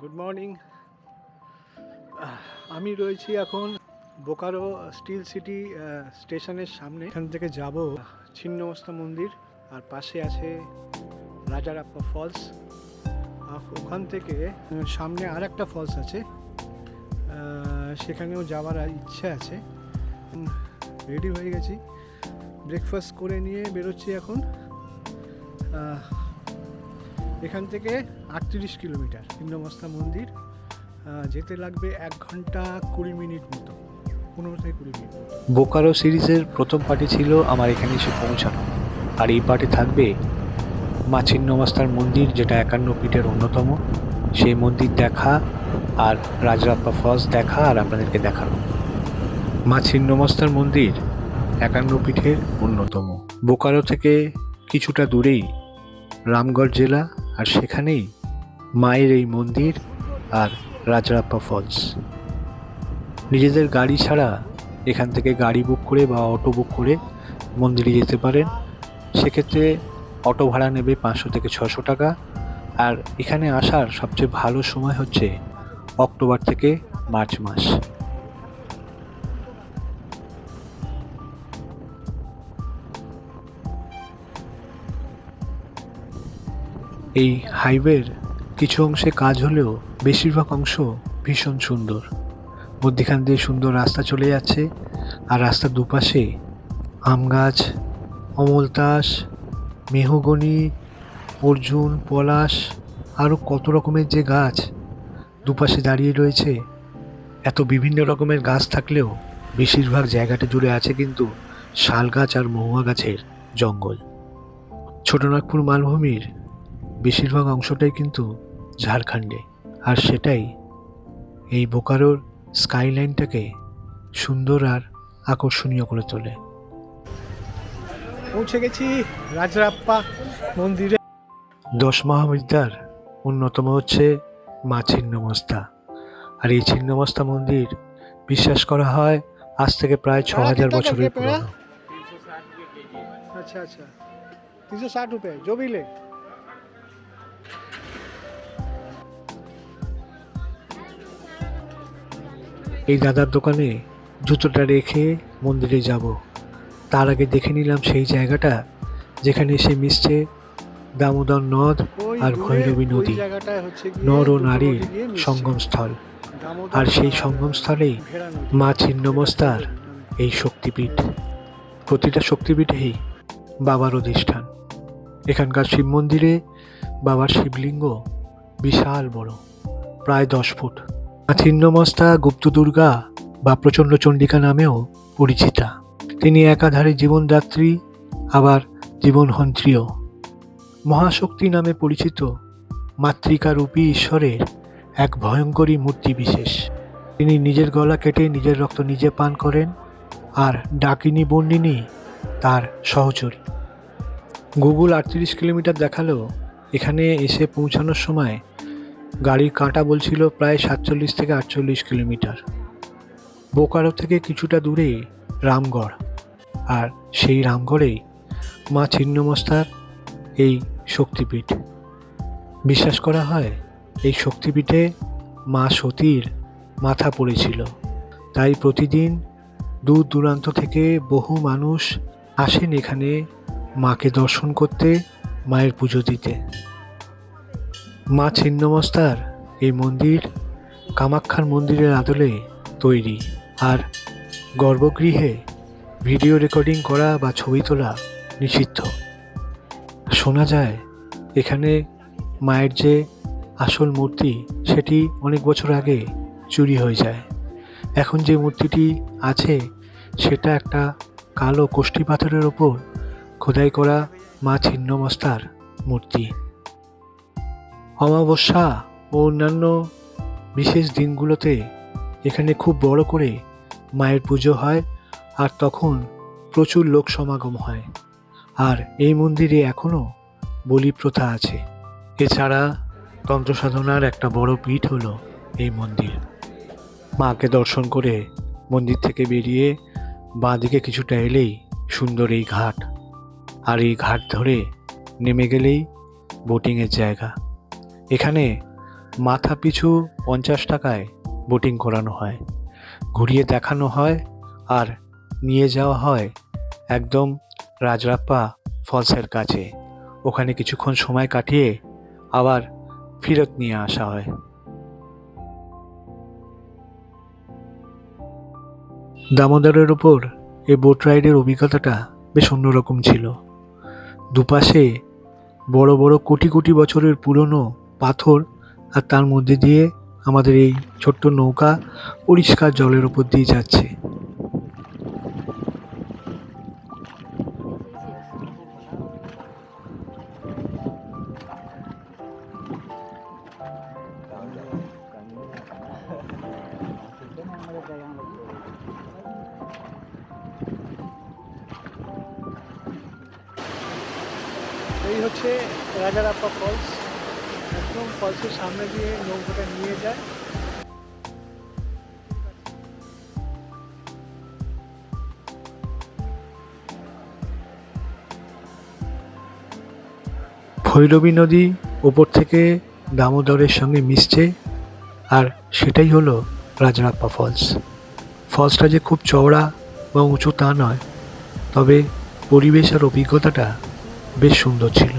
Good morning আমি রয়েছি এখন বোকারো স্টিল সিটি স্টেশনের সামনে। এখান থেকে যাব ছিন্নমস্তা মন্দির, আর পাশে আছে রাজারাপ্পা ফলস। ওখান থেকে সামনে আর একটা ফলস আছে। সেখানেও যাওয়ার ইচ্ছে আছে। রেডি হয়ে গেছি। ব্রেকফাস্ট করে নিয়ে বেরোচ্ছি এখন। এখান থেকে আটত্রিশ কিলোমিটার ছিন্নমস্তা মন্দির যেতে লাগবে এক ঘণ্টা কুড়ি মিনিট মতো, পনেরো থেকে কুড়ি মিনিট বোকারো সিরিজের প্রথম পার্টি ছিল আমার এখানে এসে পৌঁছানো, আর এই পার্টে থাকবে মা ছিন্নমস্তার মন্দির, যেটা একান্ন পীঠের অন্যতম। সেই মন্দির দেখা আর রাজরাপ্পা ফলস দেখা আর আপনাদেরকে দেখানো। মা ছিন্নমস্তার মন্দির একান্ন পীঠের অন্যতম। বোকারো থেকে কিছুটা দূরেই রামগড় জেলা আর সেখানেই মায়ের এই মন্দির আর রাজরাপ্পা ফলস। নিজেদের গাড়ি ছাড়া এখান থেকে গাড়ি বুক করে বা অটো বুক করে মন্দিরে যেতে পারেন। সেক্ষেত্রে অটো ভাড়া নেবে পাঁচশো থেকে ছশো টাকা। আর এখানে আসার সবচেয়ে ভালো সময় হচ্ছে অক্টোবর থেকে মার্চ মাস। এই হাইওয়ের কিছু অংশে কাজ হলেও বেশিরভাগ অংশ ভীষণ সুন্দর। মধ্যিখান দিয়ে সুন্দর রাস্তা চলে যাচ্ছে আর রাস্তার দুপাশে আম গাছ অমলতাস মেহগনি, অর্জুন, পলাশ, আরও কত রকমের যে গাছ দুপাশে দাঁড়িয়ে রয়েছে। এত বিভিন্ন রকমের গাছ থাকলেও বেশিরভাগ জায়গাটা জুড়ে আছে কিন্তু শাল গাছ আর মহুয়া গাছের জঙ্গল। ছোটনাগপুর মালভূমির বেশিরভাগ অংশটাই কিন্তু ঝাড়খণ্ডে। আর সেটাই এই বোকারোর স্কাইলাইনটাকে সুন্দর আর আকর্ষণীয় করে তোলে। পৌঁছে গেছি রাজরাপ্পা মন্দিরে। দশ মহাবিদ্যার অন্যতম হচ্ছে মা ছিন্নমস্তা। আর এই ছিন্নমস্তা মন্দির বিশ্বাস করা হয় আজ থেকে প্রায় ছ হাজার বছরের পুরনো। আচ্ছা আচ্ছা তিনশো ষাট রুপে জবিলে। এই দাদার দোকানে জুতোটা রেখে মন্দিরে যাব। তার আগে দেখে নিলাম সেই জায়গাটা যেখানে এসে মিশছে দামোদর নদ আর ভৈরবী নদী নর ও নারীর। সঙ্গমস্থল। আর সেই সঙ্গমস্থলেই মা ছিন্নমস্তার এই শক্তিপীঠ। প্রতিটা শক্তিপীঠেই বাবার অধিষ্ঠান। এখানকার শিব মন্দিরে বাবার শিবলিঙ্গ বিশাল বড় প্রায় দশ ফুট। ছিন্নমস্তা গুপ্ত দুর্গা বা প্রচণ্ড চণ্ডিকা নামেও পরিচিতা। তিনি একাধারে জীবনদাত্রী, আবার জীবনহন্ত্রীও। মহাশক্তি নামে পরিচিত মাতৃকারূপী ঈশ্বরের এক ভয়ঙ্করী মূর্তি বিশেষ। তিনি নিজের গলা কেটে নিজের রক্ত নিজে পান করেন আর ডাকিনী বন্ডিনী তার সহচরী। গুগল আটত্রিশ কিলোমিটার দেখালেও এখানে এসে পৌঁছানোর সময় গাড়ির কাঁটা বলছিল প্রায় সাতচল্লিশ থেকে আটচল্লিশ কিলোমিটার। বোকারো থেকে কিছুটা দূরে রামগড়। আর সেই রামগড়েই মা ছিন্নমস্তার এই শক্তিপীঠ। বিশ্বাস করা হয়, এই শক্তিপীঠে মা সতীর মাথা পড়েছিল। তাই প্রতিদিন দূর দূরান্ত থেকে বহু মানুষ আসেন এখানে মাকে দর্শন করতে, মায়ের পুজো দিতে। মা ছিন্নমস্তার এই মন্দির কামাখ্যার মন্দিরের আদলে তৈরি। আর গর্ভগৃহে ভিডিও রেকর্ডিং করা বা ছবি তোলা নিষিদ্ধ। শোনা যায়, এখানে মায়ের যে আসল মূর্তি, সেটি অনেক বছর আগে চুরি হয়ে যায়। এখন যে মূর্তিটি আছে, সেটা একটা কালো কোষ্ঠী পাথরের ওপর খোদাই করা মা ছিন্নমস্তার মূর্তি। অমাবস্যা ও অন্যান্য বিশেষ দিনগুলোতে এখানে খুব বড় করে মায়ের পুজো হয় আর তখন প্রচুর লোক সমাগম হয়। আর এই মন্দিরে এখনও বলি প্রথা আছে। এছাড়া তন্ত্র সাধনার একটা বড় পীঠ হলো এই মন্দির। মাকে দর্শন করে মন্দির থেকে বেরিয়ে বাঁদিকে কিছুটা এলেই সুন্দর এই ঘাট। আর এই ঘাট ধরে নেমে গেলেই বোটিংয়ের জায়গা। এখানে মাথা পিছু পঞ্চাশ টাকায় বোটিং করানো হয়, ঘুরিয়ে দেখানো হয় আর নিয়ে যাওয়া হয় একদম রাজরাপ্পা ফলসের কাছে। ওখানে কিছুক্ষণ সময় কাটিয়ে আবার ফেরত নিয়ে আসা হয়। দামোদরের ওপর এই বোট রাইডের অভিজ্ঞতাটা বেশ অন্যরকম ছিল। দুপাশে বড় বড় কোটি কোটি বছরের পুরনো পাথর আর তার মধ্যে দিয়ে আমাদের এই ছোট্ট নৌকা পরিষ্কার জলের ওপর দিয়ে যাচ্ছে। এই হচ্ছে রাজারাপ্পা ফলস। একদম ফলসের সামনে দিয়ে নৌকাটা নিয়ে যায়। ভৈরবী নদী ওপর থেকে দামোদরের সঙ্গে মিশছে, আর সেটাই হলো রাজরাপ্পা ফলস। ফলসটা যে খুব চওড়া বা উঁচু তা নয়, তবে পরিবেশ আর অভিজ্ঞতাটা বেশ সুন্দর ছিল।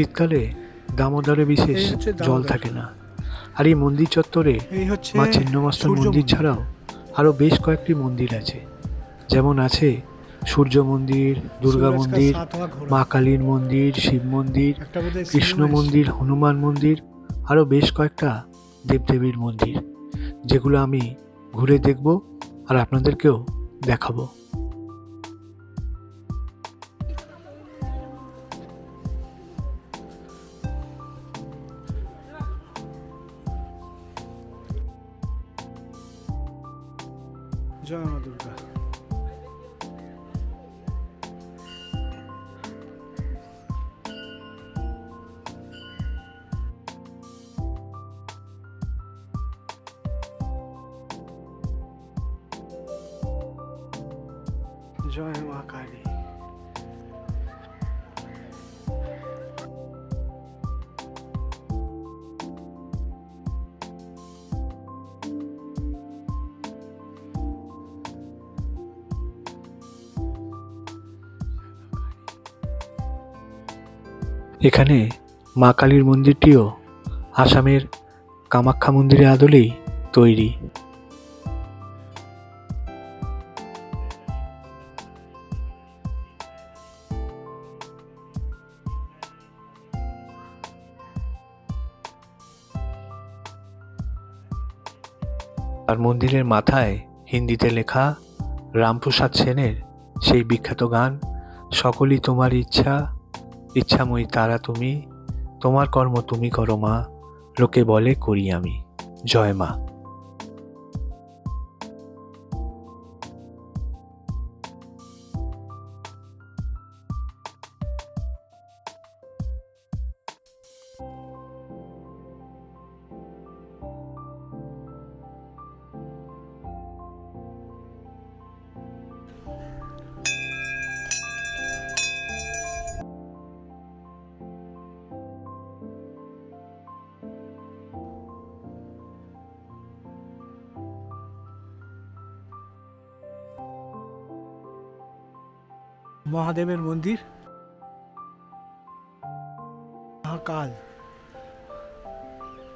শীতকালে দামোদরে বিশেষ জল থাকে না। আর এই মন্দির চত্বরে মা ছিন্নমস্তর মন্দির ছাড়াও আরও বেশ কয়েকটি মন্দির আছে। যেমন আছে সূর্য মন্দির দুর্গা মন্দির মা কালীর মন্দির শিব মন্দির কৃষ্ণ মন্দির হনুমান মন্দির আরও বেশ কয়েকটা দেবদেবীর মন্দির যেগুলো আমি ঘুরে দেখব আর আপনাদেরকেও দেখাবো। এসেছে। জয় এখানে মা কালীর মন্দিরটিও আসামের কামাখ্যা মন্দিরের আদলেই তৈরি। আর মন্দিরের মাথায় হিন্দিতে লেখা রামপ্রসাদ সেনের সেই বিখ্যাত গান, সকলই তোমার ইচ্ছা ইচ্ছাময়ী তারা তুমি তোমার কর্ম তুমি করো মা। লোকে বলে করি আমি। জয় মা। মহাদেবের মন্দির? মহাকাল।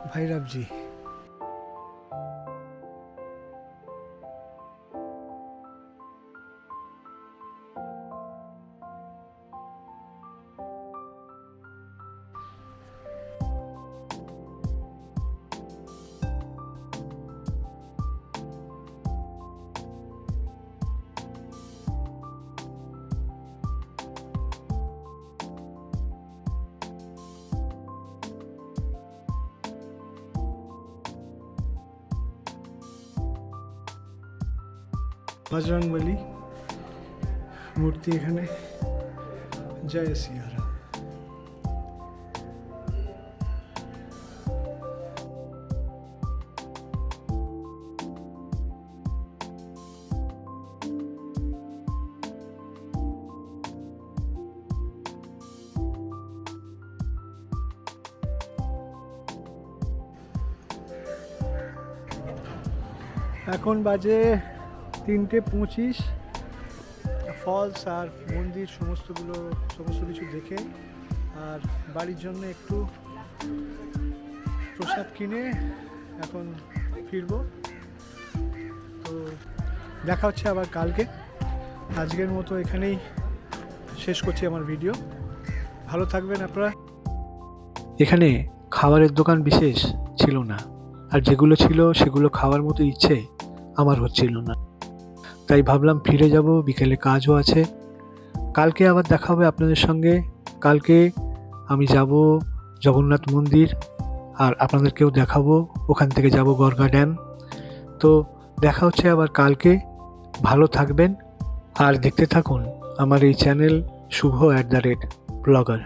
ভৈরবজি বজরংবলী মূর্তি এখানে জয় সিয়ারা। এখন বাজে তিনটে পঁচিশ। ফলস আর মন্দির সমস্তগুলো, সমস্ত কিছু দেখে আর বাড়ির জন্য একটু প্রসাদ কিনে এখন ফিরবো। তো দেখা হচ্ছে আবার কালকে। আজকের মতো এখানেই শেষ করছি আমার ভিডিও। ভালো থাকবেন আপনারা। এখানে খাবারের দোকান বিশেষ ছিল না। আর যেগুলো ছিল সেগুলো খাওয়ার মতো ইচ্ছে আমার হচ্ছিল না। তাই ভাবলাম ফিরে যাব, বিকেলে কাজও আছে। কালকে আবার দেখা হবে আপনাদের সঙ্গে। কালকে আমি যাব জগন্নাথ মন্দির আর আপনাদেরকেও দেখাবো। ওখান থেকে যাব গরগা ড্যাম। তো দেখা হচ্ছে আবার কালকে। ভালো থাকবেন আর দেখতে থাকুন আমার এই channel Shubho at the rate blogger.